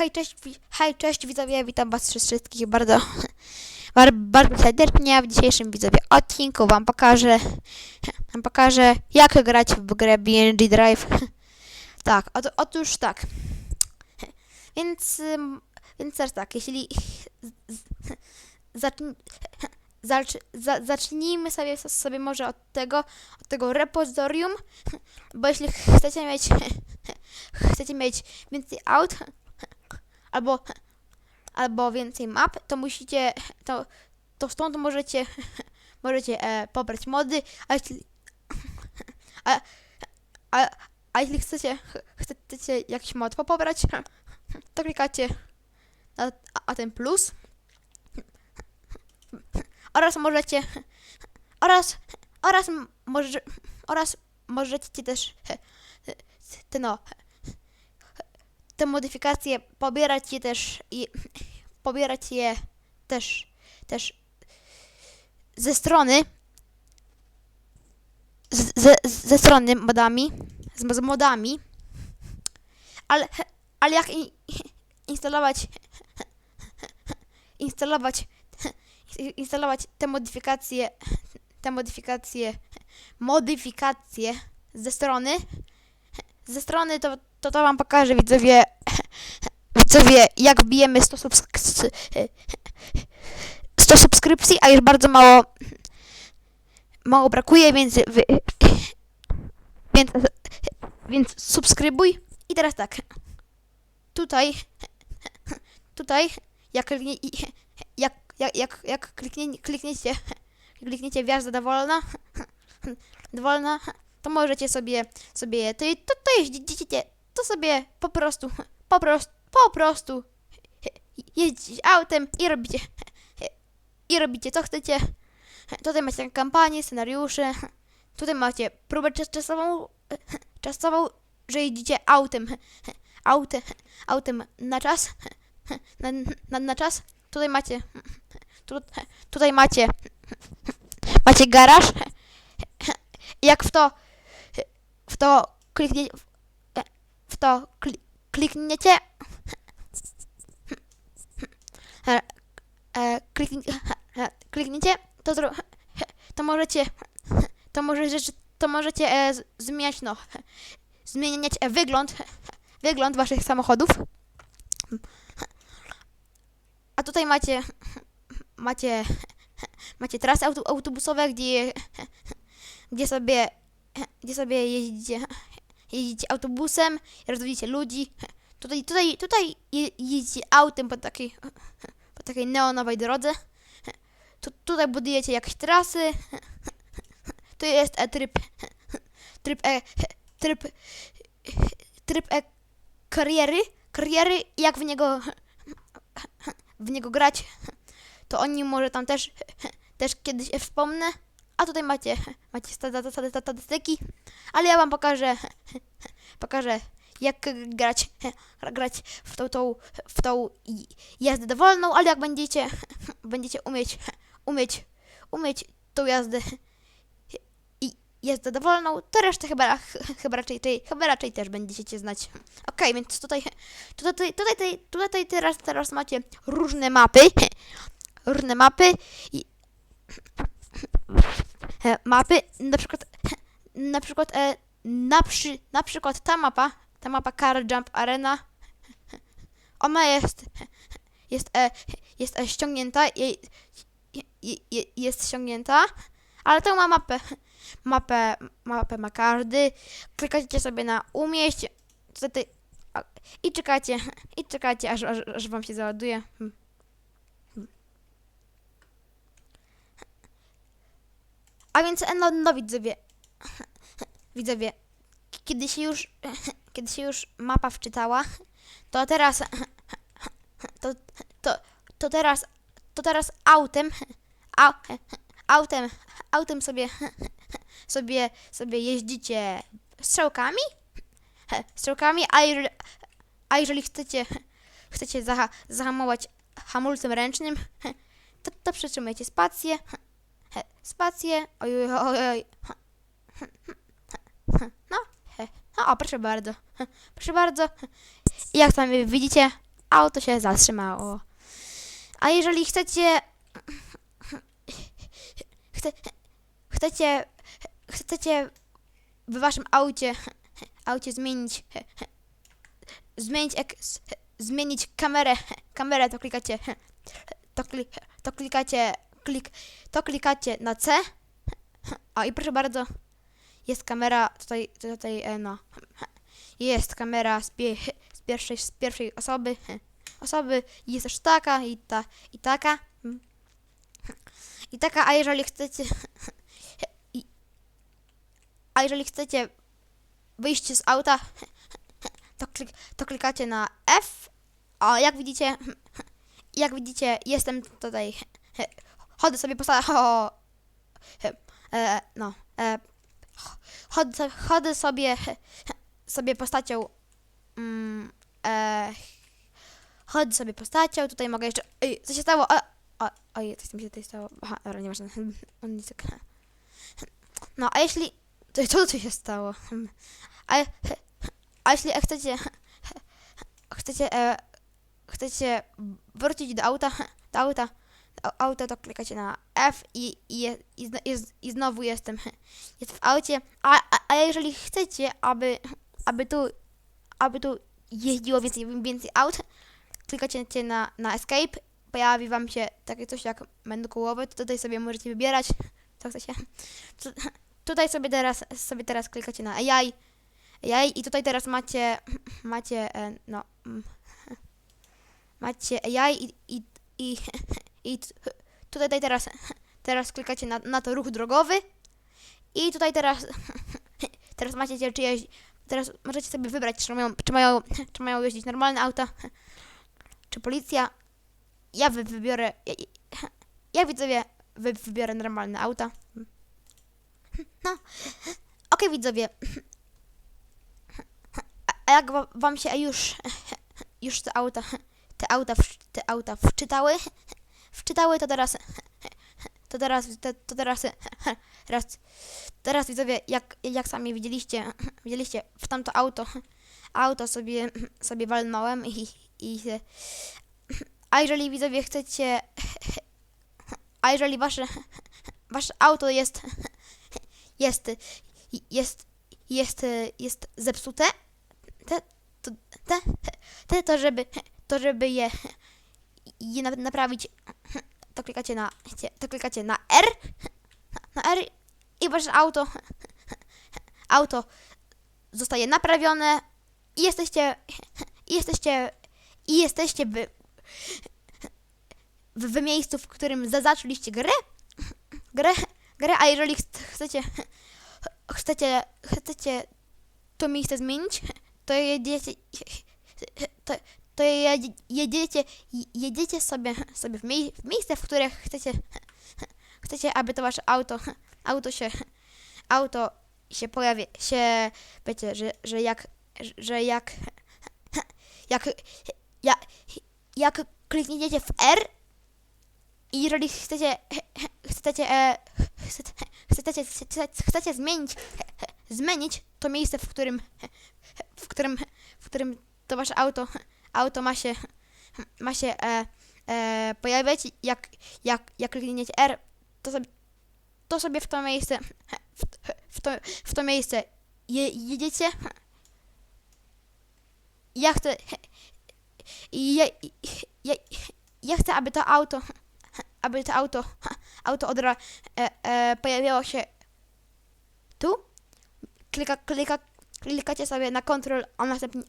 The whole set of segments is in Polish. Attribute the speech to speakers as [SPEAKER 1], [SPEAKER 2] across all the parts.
[SPEAKER 1] hej, cześć, hej, cześć widzowie, witam was wszystkich bardzo, bar- bardzo serdecznie. W dzisiejszym widzowie odcinku wam pokażę, wam pokażę jak grać w grę BNG Drive. Tak, ot- otóż tak. Więc, więc też tak, jeśli zacznijmy sobie, sobie może od tego, od tego repozytorium, bo jeśli chcecie mieć, chcecie mieć więcej aut, albo, albo więcej map, to musicie, to, to stąd możecie, możecie e, pobrać mody, a jeśli, a, a, a jeśli chcecie, chcecie jakiś mod pobrać, to klikacie na ten plus. Oraz możecie oraz oraz może oraz możecie też te no te modyfikacje pobierać je też i pobierać je też też ze strony z, ze, ze strony modami z, z modami. Ale ale jak i, instalować instalować instalować te modyfikacje te modyfikacje modyfikacje ze strony ze strony to to, to wam pokażę widzowie widzowie jak wbijemy 100, subsk- 100 subskrypcji a już bardzo mało mało brakuje więc wy, więc więc subskrybuj. I teraz tak. Tutaj tutaj jak kliknie, jak, jak, jak, kliknie, klikniecie klikniecie w jazda dowolna dowolna to możecie sobie sobie to, to, to jeździcie to sobie po prostu po prostu po prostu jeździć autem i robicie i robicie co chcecie. Tutaj macie kampanię, scenariusze. Tutaj macie próbę czas- czasową czasową, że jeździcie autem. Autem autem na czas na, na, na czas. Tutaj macie tu, tutaj macie macie garaż. Jak w to w to kliknie w to kli, klikniecie e, e, klikni, e, klikniecie to to możecie to możecie to możecie e, zmieniać no zmieniać e, wygląd wygląd waszych samochodów a tutaj macie macie macie trasy auto, autobusowe, gdzie gdzie sobie gdzie sobie jeździcie jeździcie autobusem, rozwodzicie ludzi. Tutaj tutaj tutaj je, jeździcie autem po takiej po takiej neonowej drodze. Tu, tutaj budujecie jakieś trasy. Tu jest e, tryb tryb e, tryb tryb e, kariery, kariery jak w niego w niego grać, to o nim może tam też, też kiedyś wspomnę. A tutaj macie, macie sta- sta- sta- statystyki, ale ja wam pokażę, pokażę jak grać, grać w tą, tą, w tą jazdę dowolną, ale jak będziecie, będziecie umieć, umieć, umieć tą jazdę i jazdę dowolną, to resztę chyba, chyba, raczej, tej- chyba raczej też będziecie znać. Okej, więc tutaj, tutaj, tutaj, tutaj, tutaj teraz, teraz macie różne mapy, różne mapy i mapy, na przykład, na przykład, e, na, przy, na przykład ta mapa, ta mapa Car Jump Arena, ona jest, jest, e, jest e, ściągnięta, jest ściągnięta, ale tą ma mapę, mapę, mapę ma każdy, klikacie sobie na umieść, a- i czekacie, i czekacie, aż, aż, aż wam się załaduje. Hmm. A więc, e, no, no widzowie, widzowie, kiedy się już, kiedy się już mapa wczytała, to teraz, to, to, to teraz, to teraz autem, au, autem, autem sobie, sobie, sobie jeździcie strzałkami, strzałkami, a jeżeli, a jeżeli chcecie, chcecie zaha, zahamować hamulcem ręcznym, to, to przytrzymajcie spację, spację, oj, oj, oj, oj. no, o, proszę bardzo, proszę bardzo, i jak sami widzicie, auto się zatrzymało. A jeżeli chcecie... Chce, chcecie... Chcecie w waszym aucie... Aucie zmienić... Zmienić... Ek, zmienić kamerę... Kamerę to klikacie... To, kli, to klikacie... Klik, to klikacie na C. O i proszę bardzo. Jest kamera tutaj... Tutaj... e, No... Jest kamera z, pie, z, pierwszej, z pierwszej osoby. Osoby jest też taka i ta i taka. I taka, a jeżeli chcecie. A jeżeli chcecie wyjść z auta, to, klik, to klikacie na F. A jak widzicie, jak widzicie, jestem tutaj. Chodzę sobie po sa- o, e, no, e, chodzę, chodzę sobie sobie postacią. Mm, e, chodzę sobie postacią. Tutaj mogę jeszcze. Ej, co się stało? O, o, coś mi się tutaj stało. Aha, dobra, nieważne. On nic tak- No, a jeśli. To, co tu się stało? A, a jeśli chcecie. Chcecie. E, chcecie wrócić do auta. Do auta. Do auta to klikacie na F i, i, i, i znowu jestem. Jest w aucie. A, a, a jeżeli chcecie, aby aby tu, aby tu jeździło więcej, więcej aut, klikacie na, na escape, pojawi wam się takie coś jak menu kołowe, to tutaj sobie możecie wybierać, co chcecie. Tu, tutaj sobie teraz, sobie teraz klikacie na AI, AI i tutaj teraz macie, macie, e, no, macie AI i, i, i, i tutaj teraz, teraz klikacie na, na to ruch drogowy i tutaj teraz, teraz macie czyjeś Teraz możecie sobie wybrać, czy mają, czy mają, czy mają jeździć normalne auta, czy policja. Ja wy, wybiorę, ja, ja widzowie wy, wybiorę normalne auta. No, okej widzowie. A, jak wa- wam się już, już te auta, te auta, te auta wczytały, wczytały, to teraz, to teraz, to, to teraz, teraz, teraz widzowie, jak, jak sami widzieliście, widzieliście w tamto auto, auto sobie, sobie walnąłem i, i a jeżeli widzowie chcecie, a jeżeli wasze, wasze auto jest, jest, jest, jest, jest zepsute, te, to, te, te, to żeby, to żeby je, je na- naprawić, to klikacie na, to klikacie na R, na R i wasze auto, auto zostaje naprawione i jesteście, i jesteście, i jesteście w, w, miejscu, w którym za- zaczęliście grę, grę, grę, a jeżeli ch- chcecie, chcecie, chcecie to miejsce zmienić, to jedziecie, to, to jedzie- jedziecie, jedziecie sobie, sobie w, mie- w miejsce, w które chcecie, chcecie, aby to wasze auto, auto się, auto się pojawi, się, wiecie, że, że jak, że jak, jak, jak, jak klikniecie w R i jeżeli chcecie, chcecie, e, chcecie, chcecie, chcecie, chcecie zmienić, zmienić to miejsce, w którym, w którym, w którym to wasze auto, auto ma się, ma się e, e, pojawiać, jak, jak, jak klikniecie R, to sobie, to sobie w to miejsce, w, w, to, w to miejsce je, jedziecie. Ja chcę, ja, ja, ja chcę, aby to auto, aby to auto, auto od e, e, pojawiało się tu. Klika, klika, klikacie sobie na Ctrl, a następnie,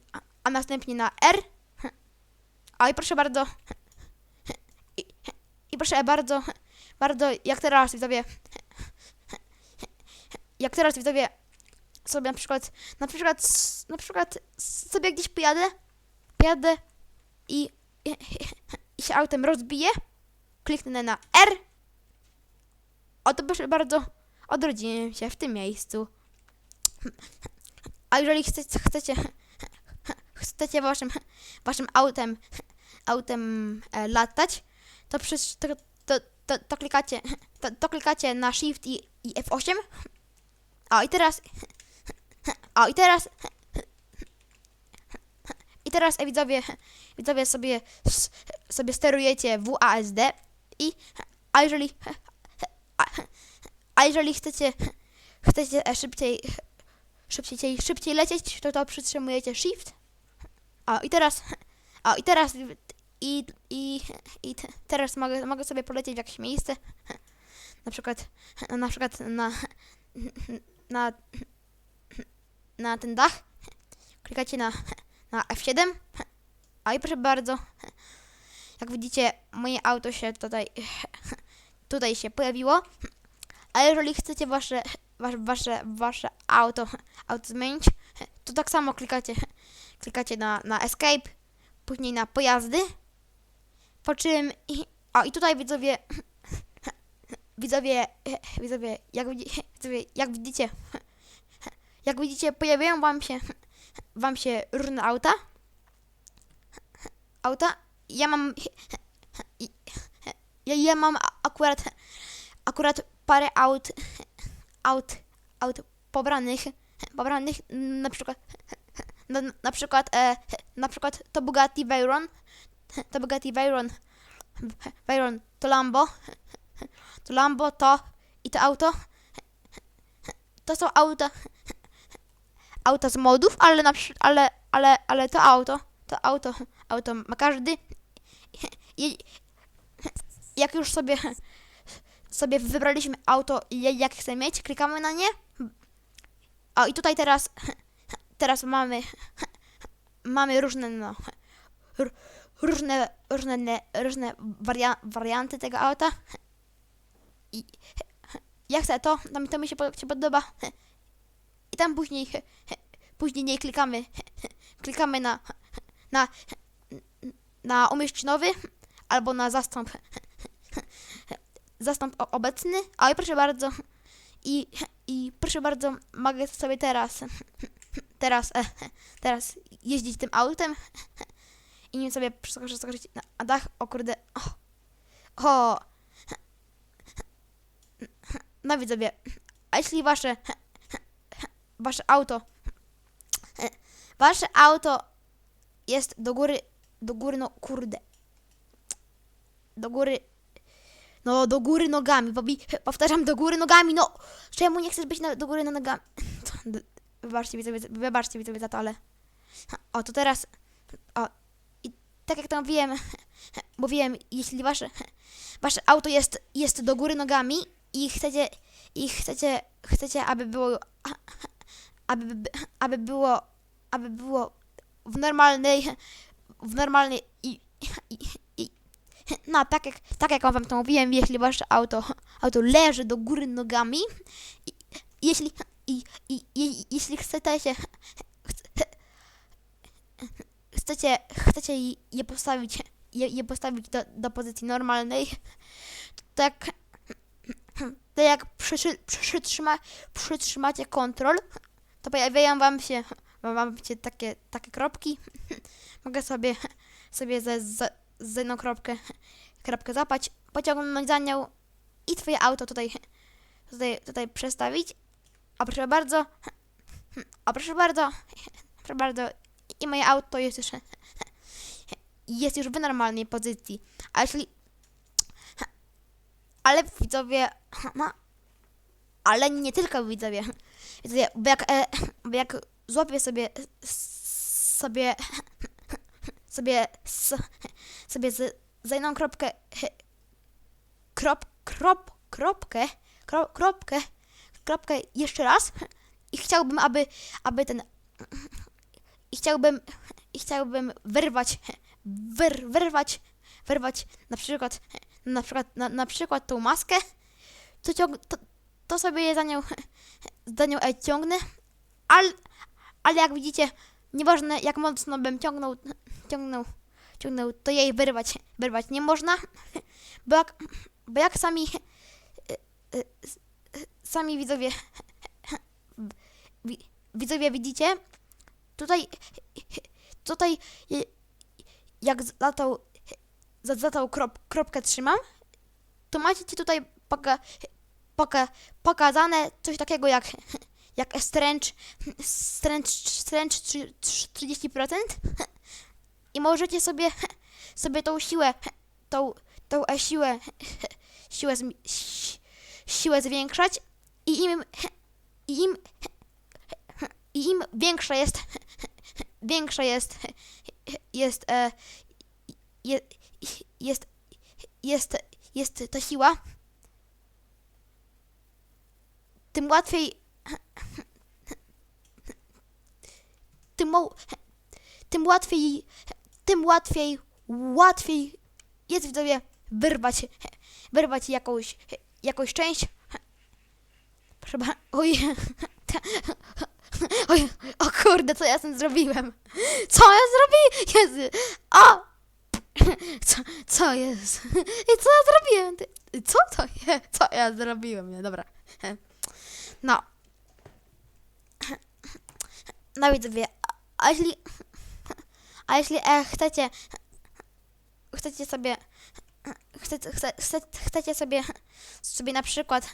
[SPEAKER 1] a następnie na R. I proszę bardzo. I, i proszę bardzo, bardzo, jak teraz widzowie, jak teraz widzowie sobie na przykład, na przykład, na przykład sobie gdzieś pojadę, pojadę i, i, i się autem rozbiję, kliknę na R, o to proszę bardzo, odrodziłem się w tym miejscu. A jeżeli chcecie, chcecie, chcecie waszym, waszym autem, autem e, latać, to, przez, to, to, to, to klikacie, to, to klikacie na Shift i, i F8. O i teraz, o i teraz, I teraz e, widzowie, widzowie sobie, sobie sterujecie WASD i a jeżeli a, a jeżeli chcecie chcecie e, szybciej szybciej szybciej lecieć, to to przytrzymujecie shift. O i teraz o i teraz i, i, i te- teraz mogę, mogę sobie polecieć w jakieś miejsce. Na przykład na przykład na na na ten dach. Klikacie na na F7. A i proszę bardzo. Jak widzicie, moje auto się tutaj tutaj się pojawiło. A jeżeli chcecie wasze wasze, wasze, wasze auto, auto zmienić, to tak samo klikacie klikacie na, na escape, później na pojazdy. Po czym o i tutaj widzowie widzowie widzowie jak, widzowie, jak widzicie jak widzicie pojawiają wam się wam się różne auta. Auta. Ja mam ja, ja mam akurat akurat parę aut aut aut pobranych pobranych na przykład na, na przykład e, na przykład to Bugatti Veyron to Bugatti Veyron. Veyron. To Lambo. To Lambo to i to auto. To są auta. Auta z modów, ale na ale, ale, ale to auto, to auto, auto ma każdy. Jak już sobie, sobie wybraliśmy auto, jak chcemy mieć, klikamy na nie. O i tutaj teraz, teraz mamy, mamy różne, no, różne, różne, ne- różne waria, warianty tego auta. I ja chcę to, to mi, to mi się, się podoba. I tam później, później nie klikamy, klikamy na, na, na umieszcz nowy albo na zastąp, zastąp obecny. Oj, proszę bardzo. I, I proszę bardzo, mogę sobie teraz, teraz, e, teraz jeździć tym autem i nim sobie przeskoczyć na dach. O kurde, o, o. No widzowie, a jeśli wasze wasze auto wasze auto jest do góry do góry no kurde. Do góry no do góry nogami Bobby, powtarzam do góry nogami no. Czemu nie chcesz być na, do góry no nogami? Wybaczcie mi sobie wybaczcie mi sobie za to ale. O to teraz tak jak to mówiłem mówiłem jeśli wasze wasze auto jest jest do góry nogami i chcecie i chcecie chcecie aby było aby, by- aby było, aby było w normalnej, w normalnej i, i, i no tak jak, tak jak wam to mówiłem, jeśli wasze auto, auto leży do góry nogami, i, jeśli, i, i, i, jeśli chcecie chcecie, chcecie je postawić, je, je postawić do, do pozycji normalnej, to jak, to jak przytrzy, przytrzyma, przytrzymacie kontrol, to pojawiają wam się, wam się takie, takie kropki. Mogę sobie, sobie za, za, za jedną kropkę, kropkę zapać, pociągnąć za nią i twoje auto tutaj, tutaj, tutaj przestawić. A proszę bardzo, a proszę bardzo, proszę bardzo, i moje auto jest już, jest już w normalnej pozycji. A jeśli, ale widzowie, ale nie tylko widzowie. Widzowie, bo jak, e, bo jak złapię sobie sobie sobie sobie z, za jedną kropkę krop, krop, kropkę, kro, kropkę, kropkę jeszcze raz i chciałbym, aby, aby ten i chciałbym i chciałbym wyrwać wyr, wyrwać wyrwać na przykład na przykład na, na przykład tą maskę. To, ciąg, to, to sobie za nią, za nią ciągnę, ale, ale jak widzicie, nieważne jak mocno bym ciągnął, ciągnął, ciągnął, to jej wyrwać, wyrwać nie można, bo jak, bo jak sami, sami widzowie, wi- widzowie widzicie, tutaj, tutaj jak za tą, za, za tą krop, kropkę trzymam, to macie ci tutaj poka, poka, pokazane coś takiego jak, jak stręcz trzy- trzy- 30%. i możecie sobie, sobie tą siłę, tą, tą e, siłę, siłę, siłę zwiększać i im, i im, i im większa jest, większa jest, jest, e, je, jest, jest, jest ta siła, tym łatwiej, tym, tym łatwiej, tym łatwiej, łatwiej jest widzowie wyrwać, wyrwać jakąś, jakąś część. Proszę oj, oj, o kurde, co ja z tym zrobiłem? Co ja zrobiłem? Jezu, o! Co, co jest? I co ja zrobiłem? Co to jest? Co ja zrobiłem? Nie, dobra. No. No widzowie, a- jeśli, a jeśli e, chcecie, chcecie sobie, chcecie, chce, chce, chcecie sobie, sobie na przykład,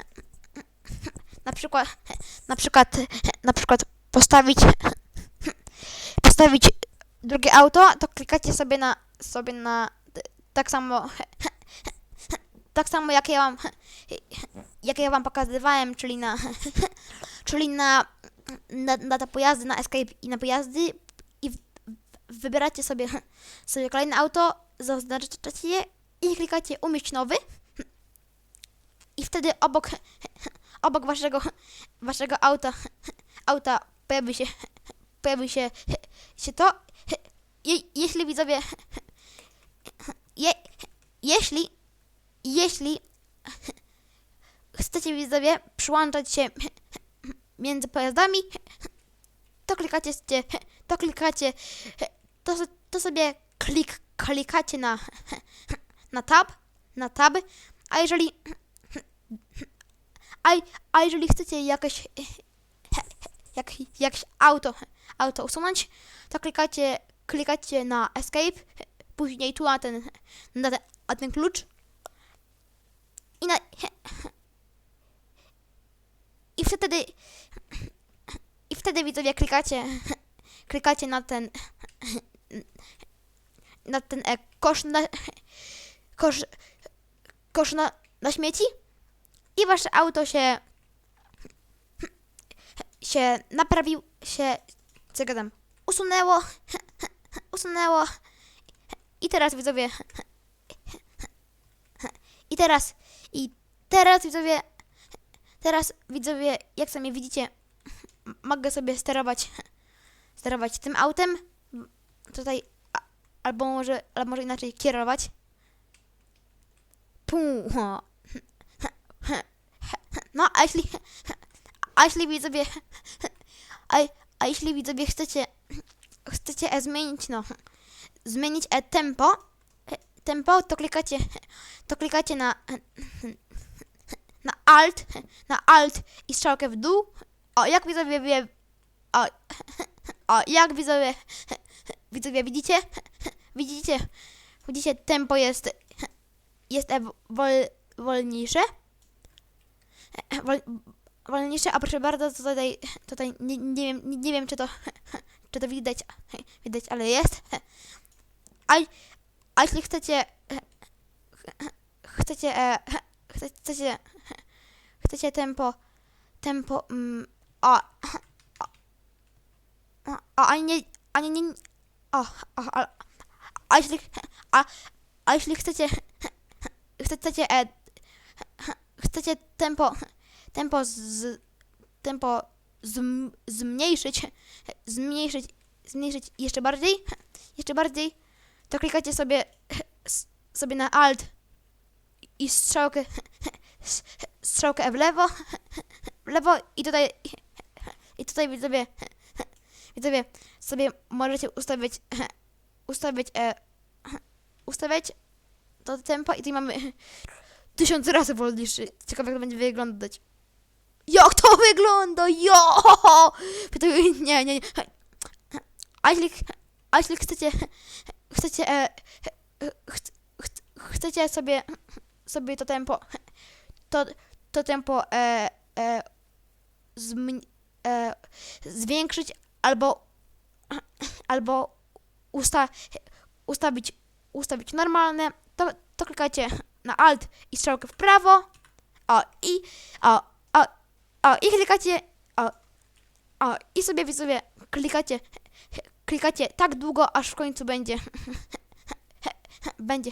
[SPEAKER 1] na przykład, na przykład, na przykład postawić, postawić drugie auto, to klikacie sobie na, sobie na, tak samo, tak samo jak ja wam, jak ja wam pokazywałem, czyli na, czyli na, na, na te pojazdy, na Escape i na pojazdy i wybieracie sobie, sobie kolejne auto, zaznaczacie je i klikacie umieść nowy. I wtedy obok, obok waszego, waszego auta, auta pojawi się, pojawi się, się to, je, jeśli widzowie, je, jeśli, jeśli chcecie widzowie przyłączać się między pojazdami, to klikacie, to klikacie, to, to sobie klik, klikacie na, na tab, na tab, a jeżeli, a, a jeżeli chcecie jakieś, jak, jakieś auto, auto usunąć, to klikacie, klikacie na escape, później tu na ten, na ten, na ten klucz. I na, i wtedy i wtedy widzowie klikacie klikacie na ten na ten e, kosz na kosz, kosz na, na śmieci i wasze auto się się naprawił się co gadam usunęło usunęło i teraz widzowie i teraz i teraz widzowie Teraz widzowie, jak sami widzicie, mogę sobie sterować, sterować tym autem. Tutaj, albo może, albo może inaczej kierować. O. No, a jeśli, a jeśli widzowie, a, a jeśli widzowie chcecie, chcecie e zmienić, no, zmienić e tempo, e, tempo, to klikacie, to klikacie na, na alt, na alt i strzałkę w dół. O, jak widzowie wie, o, o, jak widzowie, widzowie widzicie, widzicie, widzicie, tempo jest, jest e wol, wolniejsze, wol, wolniejsze, a proszę bardzo, tutaj, tutaj nie, nie wiem, nie, nie wiem, czy to, czy to widać, widać, ale jest. A, a jeśli chcecie, chcecie, e, chcecie, chcecie tempo, tempo, mm, a, a, a, a nie, a nie, nie, o, o, a, a jeśli, a, a jeśli chcecie, chcecie, e, chcecie tempo, tempo z, tempo zm, zmniejszyć, zmniejszyć, zmniejszyć jeszcze bardziej, jeszcze bardziej, to klikacie sobie, sobie na alt i strzałkę, strzałkę w lewo, w lewo i tutaj, i tutaj widzowie, widzowie sobie możecie ustawić, ustawić, e, ustawiać to tempo i tutaj mamy tysiąc razy wolniejszy. Ciekawe jak to będzie wyglądać. Jak to wygląda? Jo! Nie, nie, nie. A jeśli, a jeśli chcecie, chcecie, e, ch, ch, chcecie sobie, sobie to tempo, to, to tempo e, e, e, zwiększyć albo, albo usta, ustawić, ustawić normalne, to, to klikacie na Alt i strzałkę w prawo. O, i, o, o, i klikacie, o, o, i sobie widzowie klikacie, klikacie tak długo, aż w końcu będzie, będzie,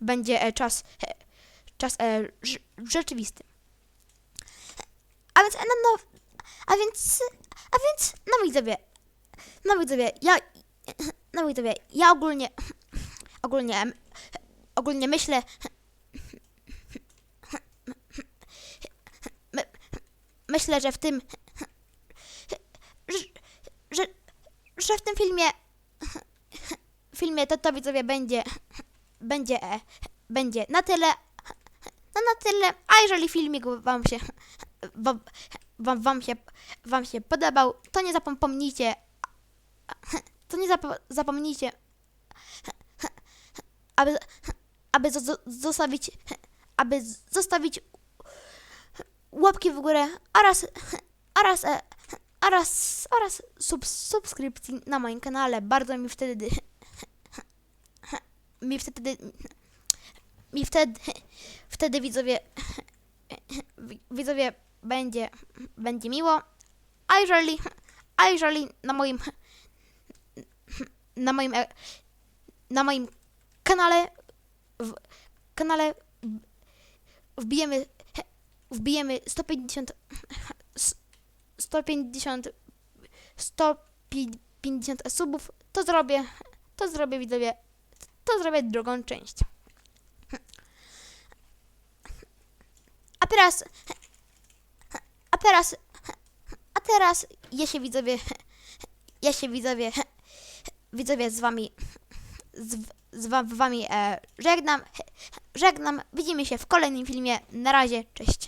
[SPEAKER 1] będzie czas, czas e, rz- rzeczywisty. A więc, no, no, a więc, a więc, no widzowie, no widzowie, ja, no widzowie, ja ogólnie, ogólnie, ogólnie myślę, myślę, że w tym, że, że, w tym filmie, filmie to, to widzowie będzie, będzie, będzie na tyle, no na tyle, a jeżeli filmik wam się, wam, wam, się, wam się podobał, to nie zapomnijcie, to nie zapo- zapomnijcie, aby, aby zo- zo- zostawić, aby zostawić łapki w górę oraz, oraz, oraz, oraz sub, subskrypcji na moim kanale. Bardzo mi wtedy, mi wtedy, mi wtedy, wtedy widzowie, widzowie będzie, będzie miło. A jeżeli, a jeżeli na moim, na moim, na moim kanale, w, kanale wbijemy, wbijemy 150, 150, 150 subów, to zrobię, to zrobię widzowie, to zrobię drugą część. A teraz, a teraz, a teraz ja się widzowie, ja się widzowie, widzowie z wami, z, z wa- wami e, żegnam, żegnam, widzimy się w kolejnym filmie, na razie, cześć.